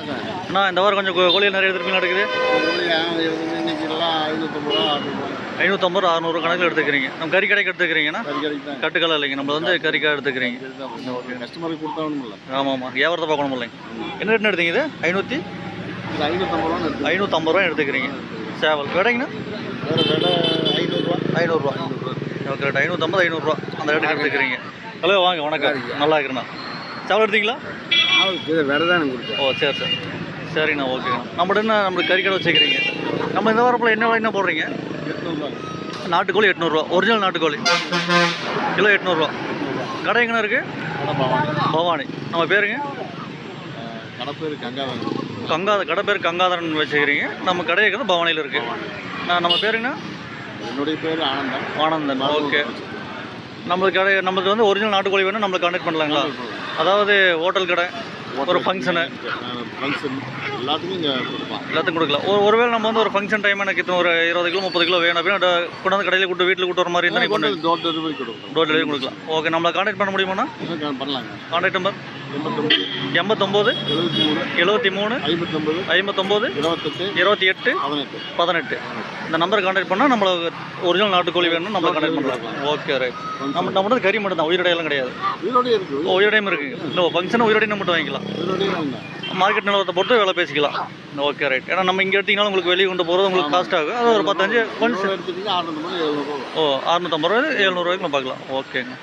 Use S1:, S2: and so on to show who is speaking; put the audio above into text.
S1: அண்ணா இந்த வாரம் கொஞ்சம் கோ- கோழிகள் நிறைய எடுத்துருப்பீங்க நடக்குது
S2: ஐநூற்றம்பது ரூபா
S1: ஐநூற்றம்பது அறுநூறு கணக்கில் எடுத்துக்கிறீங்க. நம்ம கறி கடைக்கு எடுத்துக்கிறீங்கண்ணா
S2: கறி
S1: கட்டுக்கலை இல்லைங்க. நம்ம வந்து கறிக்காய் எடுத்துக்கிறீங்க.
S2: கஸ்டமருக்கு கொடுத்தாகணும்ல
S1: ஆமாம் ஆமாம் வியாபாரத்தை பார்க்கணும் இல்லைங்க? என்ன ரேட்னு எடுத்தீங்க இது? ஐநூற்றி
S2: ஐநூற்றம்பது ரூபான்னு
S1: ஐநூற்றம்பது ரூபா எடுத்துக்கிறீங்க. சேவல். விடைங்கண்ணா
S2: வேறு ஐநூறுரூவா
S1: ஐநூறுரூவா ஓகே ஐநூற்றம்பது ஐநூறுரூவா அந்த ரேட்டுக்கு எடுத்துக்கிறீங்க. ஹலோ வாங்க வணக்கம். நல்லா இருக்கிறேண்ணா. சேவல் எடுத்தீங்களா?
S2: இது எனக்கு கொடுத்தேன்.
S1: ஓ சரி சரி. சரிண்ணா ஓகேண்ணா. நம்மகிட்ட என்ன நம்மளுக்கு கறி கடை வச்சுக்கிறீங்க? நம்ம இந்த வாரத்தில் என்ன என்ன போடுறீங்க?
S2: எட்நூறுபா.
S1: நாட்டுக்கோழி எட்நூறுரூவா ஒரிஜினல் நாட்டுக்கோழி. கிலோ எட்நூறுரூவா கடை எங்கண்ணா இருக்குது
S2: பவானி.
S1: நம்ம பேருங்க?
S2: கடப்பேர் கங்காதான்
S1: கங்காத கடை பேர் கங்காதரன் வச்சுக்கிறீங்க. நம்ம கடை இருக்கிறது பவானியில் இருக்குது நம்ம பேருங்கண்ணா?
S2: என்னுடைய பேர் ஆனந்தம்
S1: ஆனந்தன். ஓகே. நம்மளுக்கு கடை நம்மளுக்கு வந்து ஒரிஜினல் நாட்டுக்கோழி வேணும் நம்மளுக்கு கான்டாக்ட் பண்ணலாங்களா? அதாவது ஹோட்டல் கடை. ஒரு ஃபங்க்ஷனு
S2: ஃபங்க்ஷன் எல்லாத்துக்கும் இங்கே
S1: எல்லாத்துக்கும் கொடுக்கலாம். ஒரு ஒருவேளை நம்ம வந்து ஒரு ஃபங்க்ஷன் டைம் எனக்கு இத்தனை ஒரு இருபது கிலோ முப்பது கிலோ வேணும் அப்படின்னா கொண்டாந்து கடையில் கூட்டு வீட்டில் கூட்டு வர மாதிரி இருந்தால் நீ கொண்டு
S2: டோர் டெலிவரி கொடுக்குறோம்
S1: டோர் டெலிவரி கொடுக்கலாம். ஓகே நம்மளை கான்டாக்ட் பண்ண முடியுமாண்ணா?
S2: பண்ணலாங்க.
S1: கான்டாக்ட் நம்பர்
S2: எண்பத்தொம்பது. எழுபத்தி மூணு ஐம்பத்தொம்பது
S1: ஐம்பத்தொம்போது
S2: இருபத்தெட்டு
S1: இருபத்தி எட்டு
S2: பதினெட்டு.
S1: பதினெட்டு. இந்த நம்பர் கான்டாக்ட் பண்ணால் நம்மளுக்கு ஒரிஜினல் நாட்டுக்கோழி வேணும் நம்மளை கான்டாக்ட் பண்ணலாம் ஓகே ரைட் நம்ம நம்ம வந்து கறி மட்டும் தான் உயிரடையெல்லாம் கிடையாது. உயிரடையும் இருக்குது இந்த ஃபங்க்ஷனை உயிரடையும் மட்டும் வாங்கிக்கலாம். மார்க்கெட் நிலவரத்தை பொறுத்து விலை பேசிக்கலாம். ஓகே ரைட் ஏன்னா நம்ம இங்கே எடுத்தீங்கனாலும் உங்களுக்கு வெளியே கொண்டு போகிறது உங்களுக்கு காஸ்ட் ஆகும். அது ஒரு பத்தஞ்சு கொஞ்சம் ஓ அறுநூத்தம்பது ரூபாய் எழுநூறுவாய்க்கு நம்ம பார்க்கலாம். ஓகேங்க